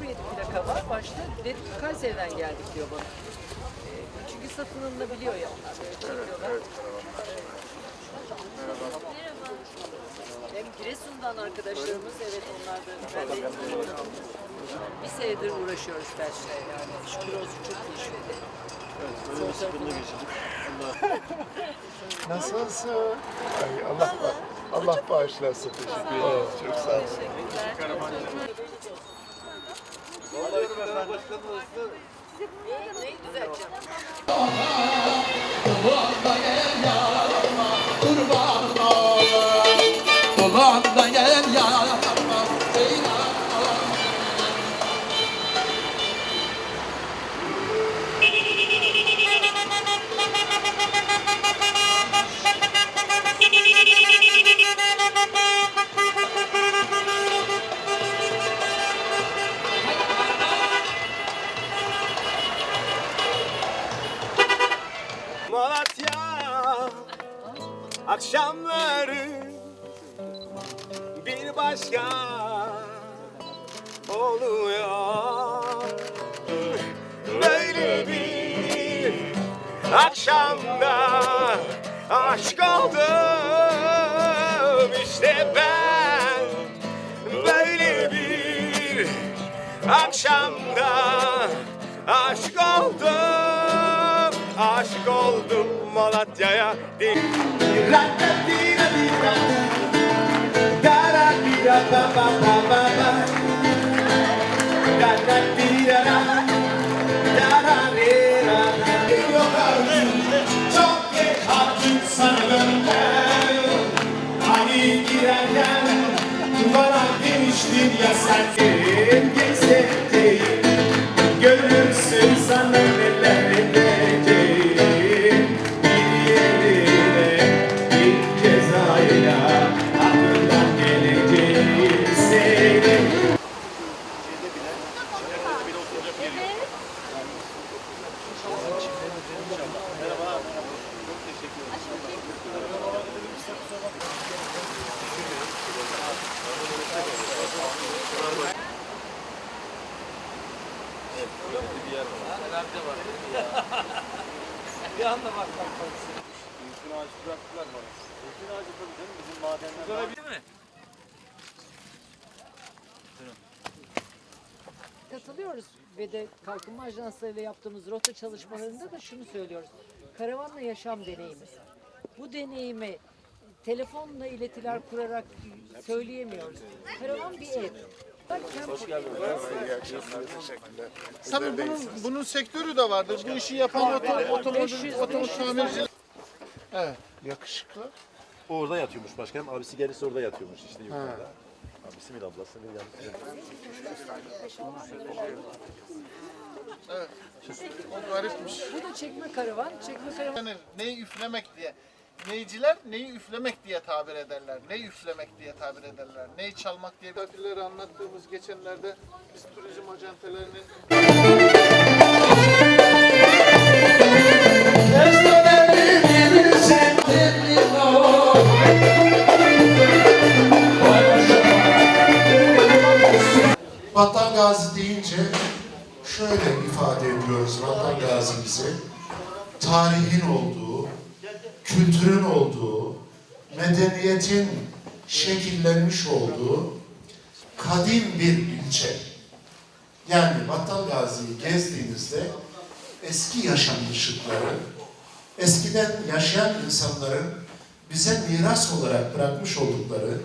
07 plaka var. Başta dedim ki Kayseri'den geldik diyor bana. Ee, çünkü satın alınabiliyor ya onlar. Böyle çekiyorlar. Hem Giresun'dan arkadaşlarımız, evet onlar da ben de bir senedir uğraşıyoruz Belçika'ya yani. Şükür olsun çok iyi işledi. Sol tarafına Nasılsın? Ay Allah Allah bağışlasın. Teşekkür ederim. Çok sağ olun. Neyi, neyi düzelteceğim? Dolanda akşamları bir başka oluyor. Böyle bir akşamda aşk oldum işte ben. Böyle bir akşamda aşk oldum Aşık oldum Malatya'ya. Çok geç artık sana dönmem Hani girerken bana demiştin ya sen Katılıyoruz ve de kalkınma ajanslarıyla yaptığımız rota çalışmalarında da şunu söylüyoruz. Karavanla yaşam deneyimi. Bu deneyimi telefonla iletiler kurarak söyleyemiyoruz. Karavan bir ev. Hoş Tabii bunun bunun sektörü de vardır. Bu işi yapan oto, otomobil 500, otomobil 500 tamirciler. Evet. Yakışıklı. O orada yatıyormuş başkanım. Abisi gelirse orada yatıyormuş işte yukarıda. Abisi mi ablası mı yanlış O garipmiş. Bu da çekme karavan. Çekme karavan. Yani neyi üflemek diye. Neyciler neyi üflemek diye tabir ederler. Ne üflemek diye tabir ederler. Neyi çalmak diye. Misafirlere anlattığımız geçenlerde biz turizm acentelerinin Vatan Gazi deyince şöyle ifade ediyoruz Vatan Gazi'mizi. Tarihin olduğu, kültürün olduğu, medeniyetin şekillenmiş olduğu kadim bir ilçe. Yani Vatan Gazi'yi gezdiğinizde eski yaşanmışlıkları, eskiden yaşayan insanların bize miras olarak bırakmış oldukları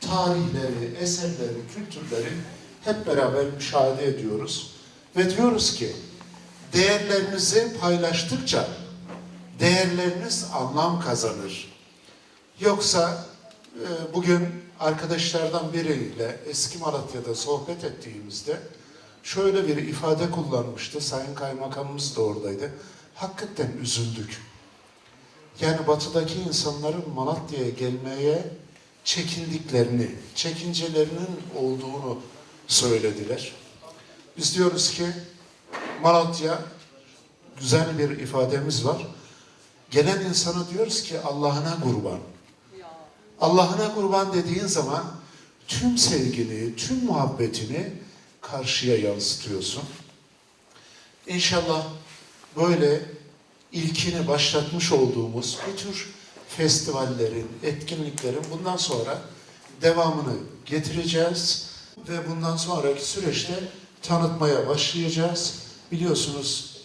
tarihleri, eserleri, kültürleri hep beraber müşahede ediyoruz. Ve diyoruz ki değerlerinizi paylaştıkça değerleriniz anlam kazanır. Yoksa e, bugün arkadaşlardan biriyle eski Malatya'da sohbet ettiğimizde şöyle bir ifade kullanmıştı. Sayın Kaymakamımız da oradaydı. Hakikaten üzüldük. Yani batıdaki insanların Malatya'ya gelmeye çekindiklerini, çekincelerinin olduğunu söylediler. Biz diyoruz ki Malatya güzel bir ifademiz var. Gelen insana diyoruz ki Allah'ına kurban. Allah'ına kurban dediğin zaman tüm sevgini, tüm muhabbetini karşıya yansıtıyorsun. İnşallah böyle ilkini başlatmış olduğumuz bu tür festivallerin, etkinliklerin bundan sonra devamını getireceğiz ve bundan sonraki süreçte tanıtmaya başlayacağız. Biliyorsunuz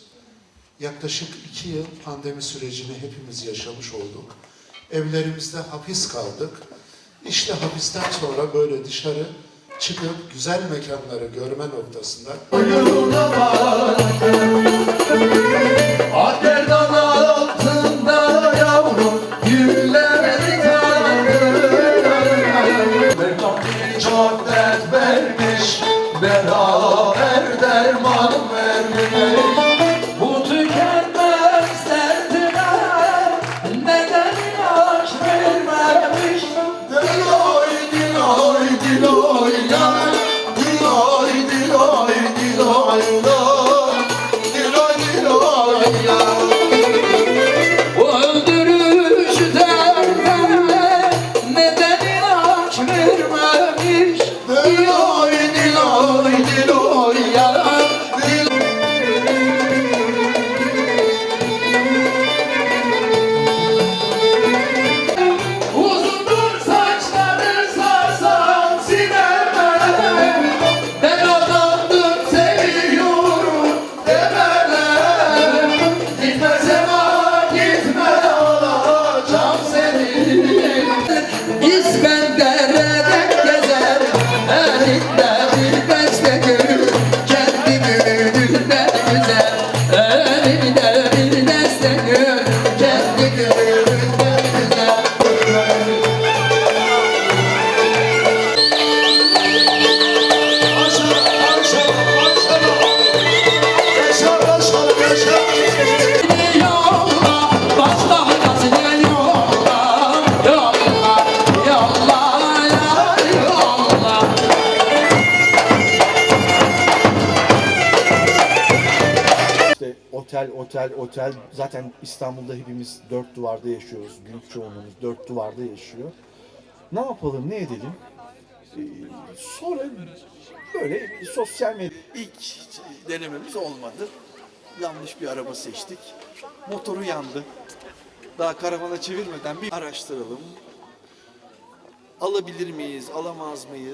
yaklaşık iki yıl pandemi sürecini hepimiz yaşamış olduk. Evlerimizde hapis kaldık. İşte hapisten sonra böyle dışarı çıkıp güzel mekanları görme noktasında Akerdan altında yavrum gülleri Mevlam çok dert vermiş Beraber derman vermiş öldürüş derdine Neden vermemiş Margarida. Otel, otel, otel. Zaten İstanbul'da hepimiz dört duvarda yaşıyoruz. Büyük çoğunluğumuz dört duvarda yaşıyor. Ne yapalım, ne edelim? Ee, sonra böyle sosyal medya... İlk denememiz olmadı. Yanlış bir araba seçtik. Motoru yandı. Daha karavana çevirmeden bir araştıralım. Alabilir miyiz, alamaz mıyız?